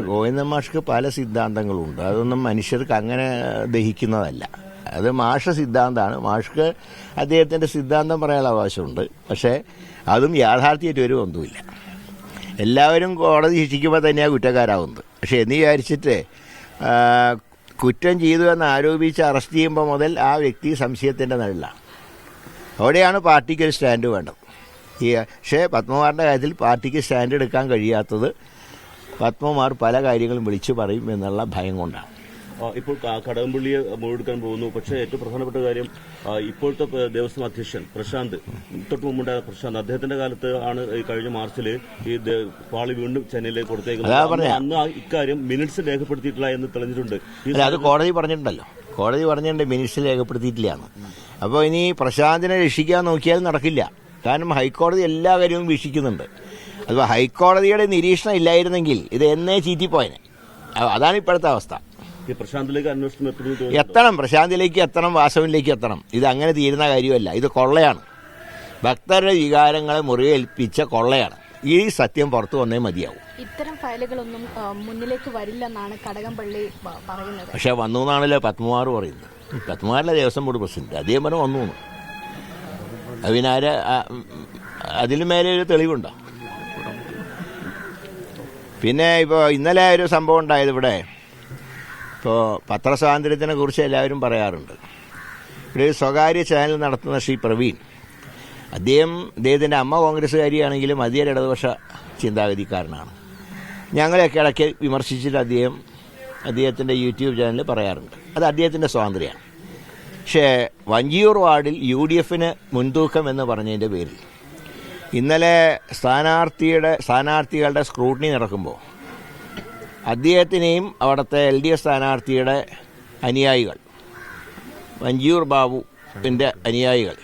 ഗോവിന്ദൻ മാഷ്ക്ക് പല സിദ്ധാന്തങ്ങളുണ്ട്. അതൊന്നും മനുഷ്യർക്ക് അങ്ങനെ ദഹിക്കുന്നതല്ല. അത് മാഷ സിദ്ധാന്തമാണ് മാഷ്ക്ക് അദ്ദേഹത്തിന്റെ സിദ്ധാന്തം പറയാനുള്ള അവകാശമുണ്ട്. പക്ഷേ അതും യാഥാർത്ഥ്യമായിട്ട് ഒരു ഒന്നുമില്ല എല്ലാവരും കോടതി ശിക്ഷിക്കുമ്പോൾ തന്നെയാണ് കുറ്റക്കാരാവുന്നത്. പക്ഷെ എന്ന് വിചാരിച്ചിട്ട് കുറ്റം ചെയ്തു എന്ന് ആരോപിച്ച് അറസ്റ്റ് ചെയ്യുമ്പോൾ മുതൽ ആ വ്യക്തി സംശയത്തിന്റെ നിഴലാണ്. അവിടെയാണ് പാർട്ടിക്ക് ഒരു സ്റ്റാൻഡ് വേണ്ടത്. ഈ പക്ഷേ പത്മകുമാറിന്റെ കാര്യത്തിൽ പാർട്ടിക്ക് സ്റ്റാൻഡ് എടുക്കാൻ കഴിയാത്തത് പത്മകുമാർ പല കാര്യങ്ങളും വിളിച്ചു പറയും എന്നുള്ള ഭയം കൊണ്ടാണ്. ഇപ്പോൾ കടകംപള്ളിയെ മുഴുവെടുക്കാൻ പോകുന്നു. പക്ഷേ ഏറ്റവും പ്രധാനപ്പെട്ട കാര്യം ഇപ്പോഴത്തെ ദേവസ്വം അധ്യക്ഷൻ പ്രശാന്ത് തൊട്ട് മുമ്പുണ്ടായ പ്രശാന്ത് അദ്ദേഹത്തിന്റെ കാലത്ത് ആണ് ഈ കഴിഞ്ഞ മാർച്ചിൽ ഈ പാളി വീണ്ടും ചെന്നൈയിലേക്ക് കൊടുത്തേക്കുന്നത്. അന്ന് ഇക്കാര്യം മിനിറ്റ്സ് രേഖപ്പെടുത്തിയിട്ടില്ല എന്ന് തെളിഞ്ഞിട്ടുണ്ട്. അത് കോടതി പറഞ്ഞിട്ടുണ്ടല്ലോ. കോടതി പറഞ്ഞിട്ടുണ്ട് മിനിറ്റ്സ് രേഖപ്പെടുത്തിയിട്ടില്ലാണ് അപ്പോൾ ഇനി പ്രശാന്തിനെ രക്ഷിക്കാൻ നോക്കിയാൽ നടക്കില്ല. കാരണം ഹൈക്കോടതി എല്ലാ കാര്യവും വീക്ഷിക്കുന്നുണ്ട്. അപ്പോൾ ഹൈക്കോടതിയുടെ നിരീക്ഷണം ഇല്ലായിരുന്നെങ്കിൽ ഇത് എന്നേ ചീറ്റിപ്പോയനെ അതാണ് ഇപ്പോഴത്തെ അവസ്ഥ. ഈ പ്രശാന്തിലേക്ക് അന്വേഷണം എത്തണം പ്രശാന്തിലേക്ക് എത്തണം വാസവിലേക്ക് എത്തണം. ഇത് അങ്ങനെ തീരുന്ന കാര്യമല്ല. ഇത് കൊള്ളയാണ്. ഭക്തരുടെ വികാരങ്ങളെ മുറിവേൽപ്പിച്ച കൊള്ളയാണ്. ഈ സത്യം പുറത്തു വന്നേ മതിയാവും. ഇത്തരം ഫയലുകളൊന്നും മുന്നിലേക്ക് വരില്ലെന്നാണ് കടകംപള്ളി പറയുന്നത്. പക്ഷെ വന്നു എന്നാണല്ലോ പത്മകുമാർ പറയുന്നത്. പത്മകുമാറിലെ ദേവസ്വം ബോർഡ് പ്രസിഡന്റ്. അദ്ദേഹം പറഞ്ഞു വന്നു അതിനാരെ അത് പിന്നെ ആര് അതിന് മേലെ ഒരു തെളിവുണ്ടോ? പിന്നെ ഇപ്പോൾ ഇന്നലെ ഒരു സംഭവം ഉണ്ടായത് ഇവിടെ. ഇപ്പോൾ പത്രസ്വാതന്ത്ര്യത്തിനെ കുറിച്ച് എല്ലാവരും പറയാറുണ്ട്. ഇവിടെ ഒരു സ്വകാര്യ ചാനൽ നടത്തുന്ന ശ്രീ പ്രവീൺ. അദ്ദേഹം അദ്ദേഹത്തിന്റെ അമ്മ കോൺഗ്രസ്സുകാരിയാണെങ്കിലും അതിയൊരു ഇടതുപക്ഷ ചിന്താഗതിക്കാരനാണ്. ഞങ്ങളെയൊക്കെ ഇടയ്ക്ക് വിമർശിച്ചിട്ട് അദ്ദേഹം അദ്ദേഹത്തിന്റെ യൂട്യൂബ് ചാനലിൽ പറയാറുണ്ട്. അത് അദ്ദേഹത്തിന്റെ സ്വാതന്ത്ര്യമാണ്. പക്ഷേ വഞ്ചിയൂർ വാർഡിൽ യു ഡി എഫിന് മുൻതൂക്കം എന്ന് പറഞ്ഞതിന്റെ പേരിൽ ഇന്നലെ സ്ഥാനാർത്ഥിയുടെ സ്ഥാനാർത്ഥികളുടെ സ്ക്രൂട്ടിനി നടക്കുമ്പോൾ അദ്ദേഹത്തിനെയും അവിടുത്തെ എൽ ഡി എഫ് സ്ഥാനാർത്ഥിയുടെ അനുയായികൾ മഞ്ജൂർ ബാബുവിന്റെ അനുയായികൾ.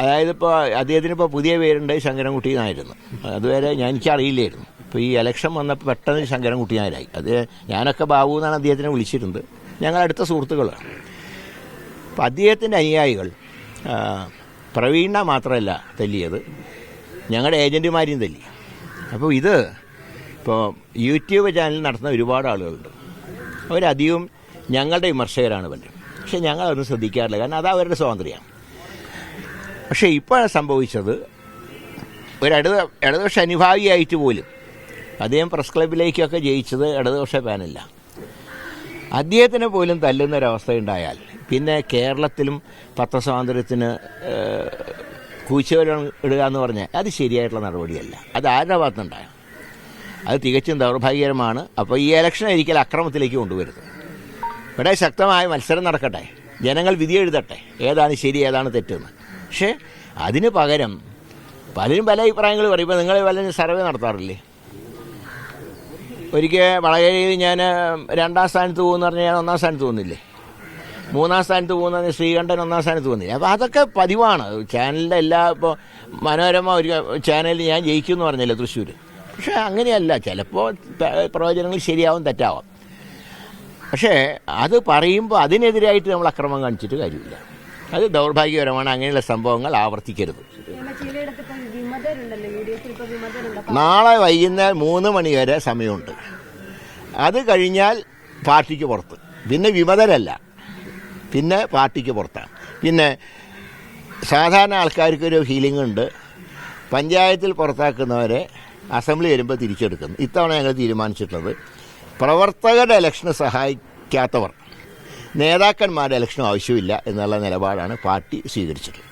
അതായത് ഇപ്പോൾ അദ്ദേഹത്തിന് ഇപ്പോൾ പുതിയ പേരുണ്ട് ശങ്കരൻകുട്ടി എന്നായിരുന്നു. അതുവരെ ഞാൻ എനിക്കറിയില്ലായിരുന്നു. ഇപ്പോൾ ഈ ഇലക്ഷൻ വന്നപ്പോൾ പെട്ടെന്ന് ശങ്കരൻകുട്ടി നായരായി. അത് ഞാനൊക്കെ ബാബു എന്നാണ് അദ്ദേഹത്തിനെ വിളിച്ചിരുന്നത്. ഞങ്ങൾ അടുത്ത സുഹൃത്തുക്കളാണ് അപ്പോൾ അദ്ദേഹത്തിന്റെ അനുയായികൾ പ്രവീണ മാത്രമല്ല തല്ലിയത്. ഞങ്ങളുടെ ഏജന്റുമാരെയും തല്ലി. അപ്പോൾ ഇത് ഇപ്പോൾ യൂട്യൂബ് ചാനൽ നടത്തുന്ന ഒരുപാട് ആളുകളുണ്ട്. അവരധികവും ഞങ്ങളുടെ വിമർശകരാണ് പലരും പക്ഷെ ഞങ്ങളതൊന്നും ശ്രദ്ധിക്കാറില്ല. കാരണം അത് അവരുടെ സ്വാതന്ത്ര്യമാണ് പക്ഷേ ഇപ്പോൾ സംഭവിച്ചത് ഒരു ഇടത് ഇടതുപക്ഷ അനുഭാവിയായിട്ട് പോലും അദ്ദേഹം പ്രസ് ക്ലബിലേക്കൊക്കെ ജയിച്ചത് ഇടതുപക്ഷ പാനല്ല അദ്ദേഹത്തിന് പോലും തല്ലുന്ന ഒരവസ്ഥ ഉണ്ടായാൽ പിന്നെ കേരളത്തിലും പത്രസ്വാതന്ത്ര്യത്തിന് കൂച്ചവരം ഇടുക എന്ന് പറഞ്ഞാൽ അത് ശരിയായിട്ടുള്ള നടപടിയല്ല. അത് ആരുടെ ഭാഗത്തുണ്ടായ അത് തികച്ചും ദൗർഭാഗ്യകരമാണ്. അപ്പോൾ ഈ ഇലക്ഷൻ ഒരിക്കൽ അക്രമത്തിലേക്ക് കൊണ്ടുവരുന്നത്. ഇവിടെ ശക്തമായ മത്സരം നടക്കട്ടെ. ജനങ്ങൾ വിധി എഴുതട്ടെ. ഏതാണ് ശരി ഏതാണ് തെറ്റെന്ന്. പക്ഷേ അതിന് പകരം പലരും പല അഭിപ്രായങ്ങൾ പറയും. ഇപ്പോൾ നിങ്ങൾ പലരും സർവേ നടത്താറില്ലേ? ഒരിക്കൽ വളകരയിൽ ഞാൻ രണ്ടാം സ്ഥാനത്ത് പോകുമെന്ന് പറഞ്ഞാൽ ഞാൻ ഒന്നാം സ്ഥാനത്ത് പോകുന്നില്ലേ? മൂന്നാം സ്ഥാനത്ത് പോകുന്ന ശ്രീകണ്ഠൻ ഒന്നാം സ്ഥാനത്ത് പോകുന്നില്ല? അപ്പോൾ അതൊക്കെ പതിവാണ്. ചാനലിന്റെ എല്ലാ ഇപ്പോൾ മനോരമ ഒരു ചാനലിൽ ഞാൻ ജയിക്കും എന്ന് പറഞ്ഞില്ല തൃശ്ശൂർ പക്ഷേ അങ്ങനെയല്ല. ചിലപ്പോൾ പ്രവചനങ്ങൾ ശരിയാവും തെറ്റാവാം. പക്ഷേ അത് പറയുമ്പോൾ അതിനെതിരായിട്ട് നമ്മൾ അക്രമം കാണിച്ചിട്ട് കാര്യമില്ല. അത് ദൗർഭാഗ്യകരമാണ്. അങ്ങനെയുള്ള സംഭവങ്ങൾ ആവർത്തിക്കരുത്. നാളെ വൈകുന്നേരം മൂന്ന് മണി വരെ സമയമുണ്ട്. അത് കഴിഞ്ഞാൽ പാർട്ടിക്ക് പുറത്ത്. പിന്നെ വിമതരല്ല. പിന്നെ പാർട്ടിക്ക് പുറത്താണ്. പിന്നെ സാധാരണ ആൾക്കാർക്കൊരു ഹീലിംഗ് ഉണ്ട്. പഞ്ചായത്തിൽ പുറത്താക്കുന്നവരെ അസംബ്ലി വരുമ്പോൾ തിരിച്ചെടുക്കുന്നു. ഇത്തവണ ഞങ്ങൾ തീരുമാനിച്ചിട്ടുള്ളത് പ്രവർത്തകരുടെ ഇലക്ഷന് സഹായിക്കാത്തവർ. നേതാക്കന്മാരുടെ ഇലക്ഷനും ആവശ്യമില്ല എന്നുള്ള നിലപാടാണ് പാർട്ടി സ്വീകരിച്ചിട്ടുള്ളത്.